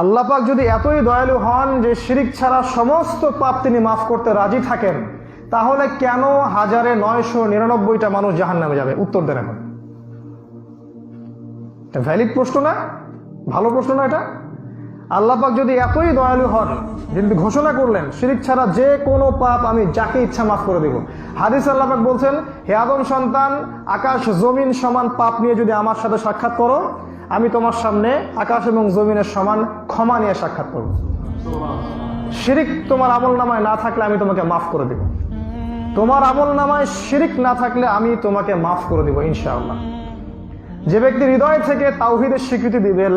আল্লাপাক যদি এতই দয়ালু হন যে শিরিক ছাড়া সমস্ত পাপ তিনি মাফ করতে রাজি থাকেন, তাহলে কেন হাজারে নয়শো নিরানব্বইটা মানুষ জাহান নামে যাবে? উত্তর দেন এখন। ভ্যালিড প্রশ্ন না? ভালো প্রশ্ন না এটা? আল্লাপাক যদি এতই দয়ালু হন কিন্তু ঘোষণা করলেন, শিরিক ছাড়া যে কোনো পাপ আমি যাকে ইচ্ছা মাফ করে দেব। হাদিস আল্লাপাক বলছেন, হে আদম সন্তান, আকাশ, জমিন সমান পাপ নিয়ে যদি আমার সাথে সাক্ষাৎ করো আমি তোমার সামনে আকাশ এবং জমিনের সমান ক্ষমা নিয়ে সাক্ষাৎ করব। শিরিক তোমার আমল নামায় না থাকলে আমি তোমাকে মাফ করে দেব। তোমার আমল নামায় শিরিক না থাকলে আমি তোমাকে মাফ করে দেব ইনশাআল্লাহ। যে ব্যক্তি হৃদয় থেকে তাওহিদের স্বীকৃতি দিবে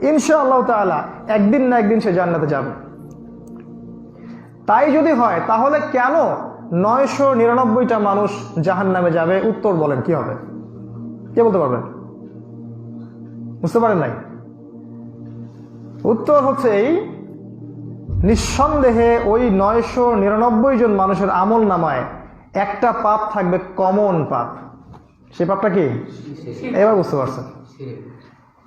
ইনশাআল্লাহ তাআলা একদিন না একদিন সে জান্নাতে যাবে। তাই যদি হয়, তাহলে কেন নয়শো নিরানব্বইটা মানুষ জাহান নামে যাবে? উত্তর বলেন, কি হবে? কে বলতে পারবেন? বুঝতে পারেন নাই? উত্তর হচ্ছে এই, নিঃসন্দেহে ওই নয়শো নিরানব্বই জন মানুষের আমল নামায় একটা পাপ থাকবে কমন পাপ। সে পাপটা কি? এবার বুঝতে পারছেন।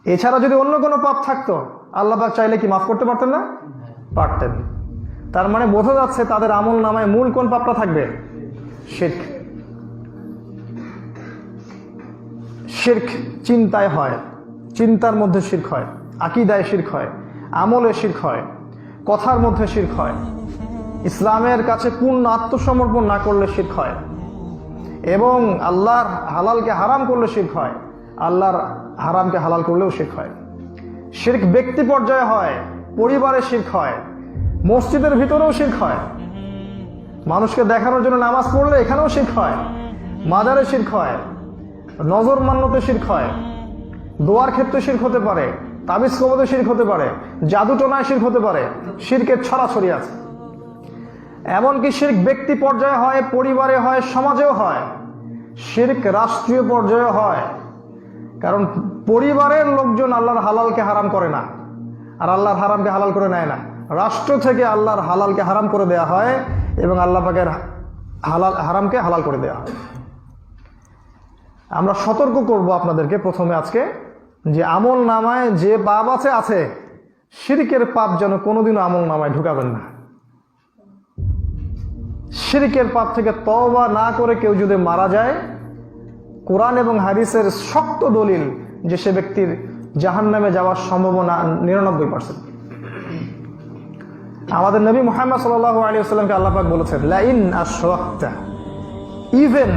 এছাড়া যদি অন্য কোনো পাপ থাকতো, আল্লাহ পাক চাইলে কি মাফ করতে পারতেন না? পারতেন। তার মানে বোঝা যাচ্ছে তাদের আমল নামায় মূল কোন পাপটা থাকবে? শির্ক। শির্ক চিন্তায় হয়। চিন্তার মধ্যে শির্ক হয়, আকিদায় শির্ক হয়, আমলে শির্ক হয়, কথার মধ্যে শির্ক হয়। ইসলামের কাছে পূর্ণ আত্মসমর্পণ না করলে শির্ক হয়। এবং আল্লাহর হালালকে হারাম করলে শির্ক হয়, আল্লাহর হারামকে হালাল করলেও শির্ক হয়। শির্ক ব্যক্তি পর্যায়ে হয়, পরিবারে শির্ক হয়, মসজিদের ভিতরেও শির্ক হয়। মানুষকে দেখানোর জন্য নামাজ পড়লে এখানেও শির্ক হয় মাজারে শির্ক হয়, নজর মান্যতে শির্ক হয়। দোয়ার ক্ষেত্রে শির্ক হতে পারে, তাবিজ কবতে শির্ক হতে পারে, জাদু টোনায় শির্ক হতে পারে, শির্কের ছড়াছড়ি আছে। এমনকি শির্ক ব্যক্তি পর্যায়ে হয়, পরিবারে হয়, সমাজেও হয়। শির্ক রাষ্ট্রীয় পর্যায়ে হয়। কারণ পরিবারের লোকজন আল্লাহর হালালকে হারাম করে না। আর আল্লাহর হারামকে হালাল করে নেয় না। রাষ্ট্র থেকে আল্লাহর হালালকে হারাম করে দেয়া হয় এবং আল্লাহ পাকের হালাল, হারামকে হালাল করে দেয়া হয়। আমরা সতর্ক করব আপনাদেরকে প্রথমে আজকে। যে আমল নামায় যে পাপ আছে আছে। শিরিকের পাপ যেন কোনোদিনও আমল নামায় ঢুকাবেন না। শিরিকের পাপ থেকে তওবা না করে কেউ যদি মারা যায়, কোরআন এবং হাদিসের শক্ত দলিল যে সে ব্যক্তির জাহান নামে যাওয়ার সম্ভাবনা নিরানব্বই পার্সেন্ট আমাদের নবী মোহাম্মদ সাল্লাহ আলী আসসালামকে আল্লাপাক বলেছেন লাইন আশরাকতা, ইভেন